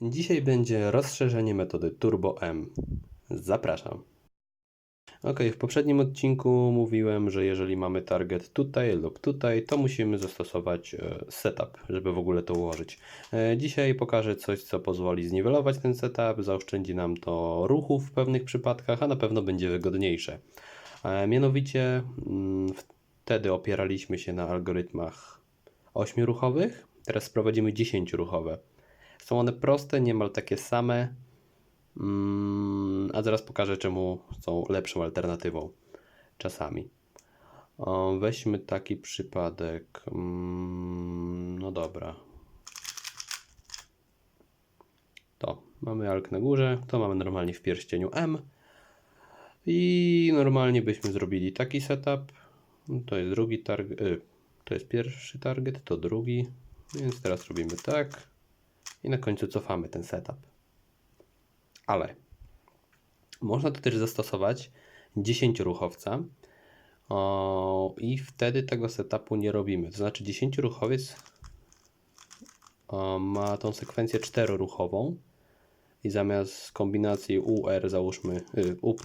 Dzisiaj będzie rozszerzenie metody Turbo M. Zapraszam. Ok, w poprzednim odcinku mówiłem, że jeżeli mamy target tutaj lub tutaj, to musimy zastosować e, setup, żeby w ogóle to ułożyć. E, Dzisiaj pokażę coś, co pozwoli zniwelować ten setup, zaoszczędzi nam to ruchów w pewnych przypadkach, a na pewno będzie wygodniejsze. E, Mianowicie mm, wtedy opieraliśmy się na algorytmach 8 ruchowych, teraz wprowadzimy 10 ruchowe. Są one proste, niemal takie same, mm, a zaraz pokażę, czemu są lepszą alternatywą czasami. Weźmy taki przypadek. mm, No dobra. To mamy alk na górze, to mamy normalnie w pierścieniu M. I normalnie byśmy zrobili taki setup. To jest drugi target. Y, to jest pierwszy target, to drugi. Więc teraz robimy tak. I na końcu cofamy ten setup. Ale można to też zastosować 10 ruchowca. O, I wtedy tego setupu nie robimy. To znaczy 10 ruchowiec o, ma tą sekwencję 4 ruchową i zamiast kombinacji UR załóżmy y, U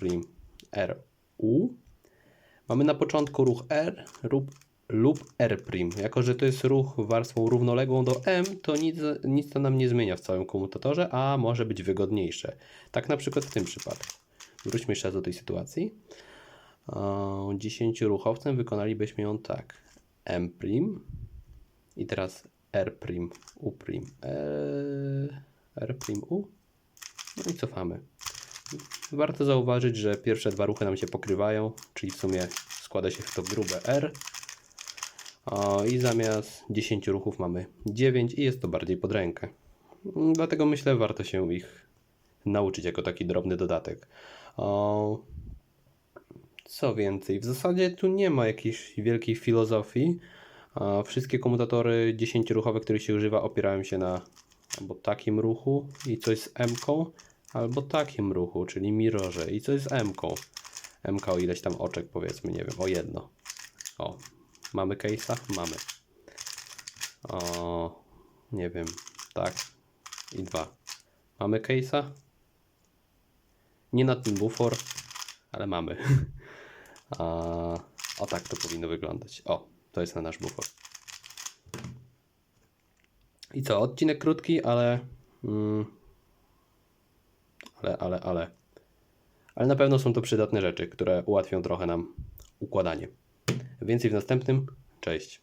R U mamy na początku ruch R lub, lub R. Jako, że to jest ruch warstwą równoległą do M, to nic, nic to nam nie zmienia w całym komutatorze, a może być wygodniejsze. Tak na przykład w tym przypadku. Wróćmy jeszcze raz do tej sytuacji. O, 10 ruchowcem wykonalibyśmy ją tak. M i teraz R U e, R U. No i cofamy. Warto zauważyć, że pierwsze dwa ruchy nam się pokrywają, czyli w sumie składa się w to grube R. I zamiast 10 ruchów mamy 9 i jest to bardziej pod rękę. Dlatego myślę, warto się ich nauczyć jako taki drobny dodatek. Co więcej, w zasadzie tu nie ma jakiejś wielkiej filozofii. Wszystkie komutatory 10-ruchowe, których się używa, opierają się na albo takim ruchu i coś z M-ką, albo takim ruchu, czyli mirrorze i coś z M-ką. MK o ileś tam oczek, powiedzmy, nie wiem, o jedno. O, mamy case'a? Mamy. O, nie wiem, tak. I dwa. Mamy case'a? Nie na tym bufor, ale mamy. O tak to powinno wyglądać. O, to jest na nasz bufor. I co, odcinek krótki, ale... Mm, ale, ale, ale... Ale na pewno są to przydatne rzeczy, które ułatwią trochę nam układanie. Więcej w następnym. Cześć.